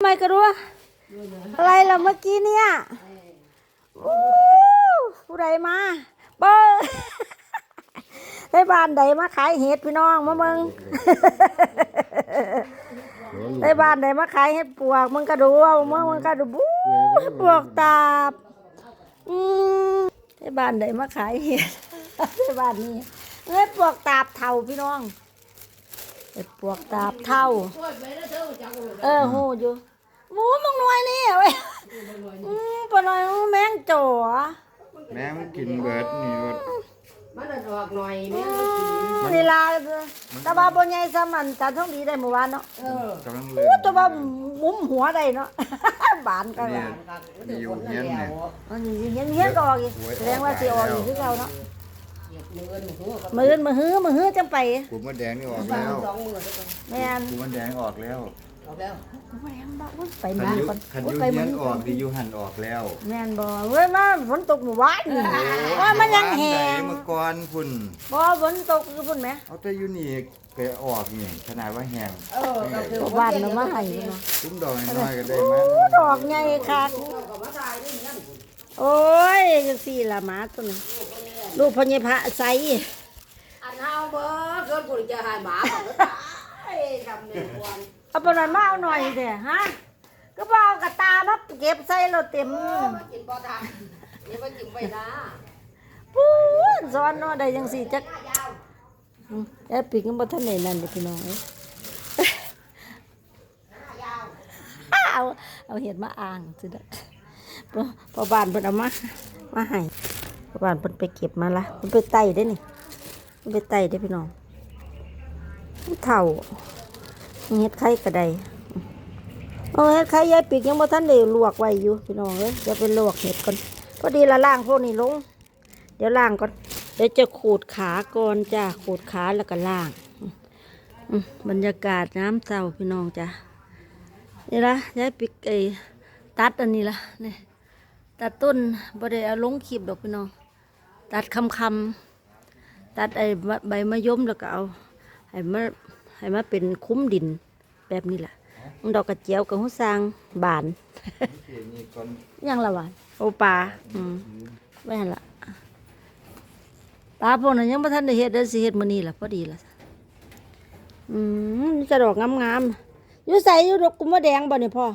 ทำไมกระรัวอะไรล่ะเมื่อกี้เนี่ยอู้ผู้ใดมา เบอร์ได้บ้านใดมาขายเห็ดพี่น้องมาเมึงได้บ้านใดมาขายเห็ดปวกมึงก็ดูเอามึงมึงก็ดูบู๊ปวกตาบอืมได้บ้านใดมาขายเห็ดได้บ้านนี้เห็ดปวกตาบเท่าพี่น้อง เห็ดปวกตาบเท่า เออหูอยู่หมูมึงหน่วยนี่เว้ยอืมปะหน่อยแมงจ๋อแม่มันกินเบิดนี่เบิดมันน่ะดอกหน่อยแม่นี่ล่ะแตะบาบนใหญ่ซ้ำมันจันทองดีได้เมื่อวานเนาะเออกำลังโอ้เลื่อนแตะบามุมหัวได้เนาะบานกันเนี่ว่ะยมีอยู่เฮียนเนี่ยอันนี้เห็นเห็นก็ออกอีกแสดงว่าสิออกอีกคือเก่าเนาะ เหยียบมือหนูหัวกับมื้ออนมื้อฮื้อมื้อฮื้อจังไปกูมดแดงนี่ออกสาแล้มวสองมือแล้วก็แม่นกูมดแดงออกแล้วออกแล้วแม่นบ่อุ๊ยไปคันมาอยุก่อนคันออุ๊ยยุไปเฮีมื้ยอนออกดีอยู่หันออกแล้วแม่นบ่เว้ยมาฝนตกหมู่บ้านนี่ว่ามันยังแห้บ้านงใดเมื่อก่อนพุ่นบ่ฝนตกคือพุ่นแหมเอาแต่อยู่นี่ไปออกนี่ขนาดว่าแห้งเออก็คือบ้านน่ะมาให้เนาะตุ้มดอกน้อยๆก็ได้โอ้มาดอกใหญ่คัก ก็มาตายนี่นั่นโอ้ยจังสี่ละหมาตัวนี้ ลูกพญพระใสอันเฮาเบ่เกินกูจะหายหมาก็ตายทำเนี่ยควรเอาไปหน่อยมาเอาหน่อยเถอะฮะก็บเอากระตามาเก็บใส่เราเต็มมากินบ่ทานนี่มันกินไปนะปูนซ้อนเนาะได้จังสี่จักอืมแอบปีกมันบ่ทันได้นั่นเด้อพี่น้องเอ้ยเอาเอาเห็ดมาอ่างสิเด้อพอพอบ้านเพิ่นเอามามาให้ พอบ้านเพิ่นไปเก็บมาละเพิ่นไปไต่ได้นี่เพิ่นไปไต่ได้พี่น้องเท่าเฮ็ดไข่กระไดเอาเฮ็ดไข่ยายปีกยังบ่ทันได้ลวกไว้อยู่พี่น้องเอ้ยเดี๋ยวไปลวกเห็ดก่อนพอดีละล่างพวกนี้ลง เดี๋ยวล่างก่อนเดี๋ยวจะขูดขาก่อนจ้ะขูดขาแล้วก็ล่างอืมบรรยากาศน้ำเศร้าพี่น้องจ้ะนี่ละยายปีกไอ้ตัดอันนี้ละนี่ตัดต้นบ่ได้เอาลงคลิปดอกพี่น้อง ตัดคำคำตัดไอ้ใบมะยมแล้วก็เอาให้มาให้มาเป็นคุ้มดินแบบนี้แหละดอกกระเจียวกับหัวซางบานยังละหวานโอปลาอืมแม่นละปลาพวกนั้นยังบ่ทันได้เฮ็ดเด้สิเฮ็ดมื้อนี้ล่ะพอดีล่ะอืมกระดอกงามๆอยู่ใส่อยู่ดอกกุมะแดงบ่นี่ยพ่อ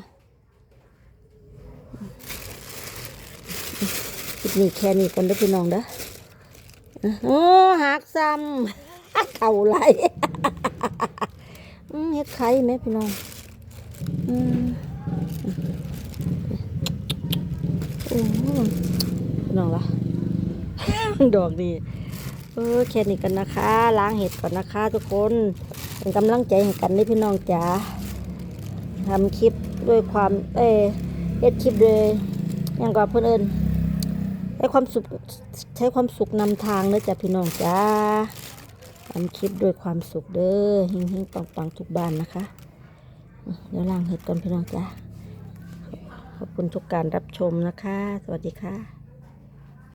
คลิปนี้แค่นี้ก่อนเด้อพี่น้องเด้อโอ้หักซ้ำเข่าไหลเฮ็ดไข่แม่พี่น้องอืมโอ้น้องละดอกดีเออแค่นี้กันนะคะ ล้างเห็ดก่อนนะคะ ทุกคนเป็นกำลังใจให้กันนี่พี่น้องจ๋าทำคลิปด้วยความ เอเฮ็ดคลิปด้วยย่างกับเพื่อนเอิญ ช้ความสุขใช้ความสุขนำทางเด้อจ้ะพี่น้องจ้าทำคลิปด้วยความสุขเด้อเฮงๆปังๆทุกบ้านนะคะเดี๋ยวล้างเห็ดก่อนพี่น้องจ้าขอบคุณทุกการรับชมนะคะ สวัสดีค่ะ